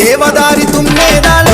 దేవదారి తుమ్మేదాలో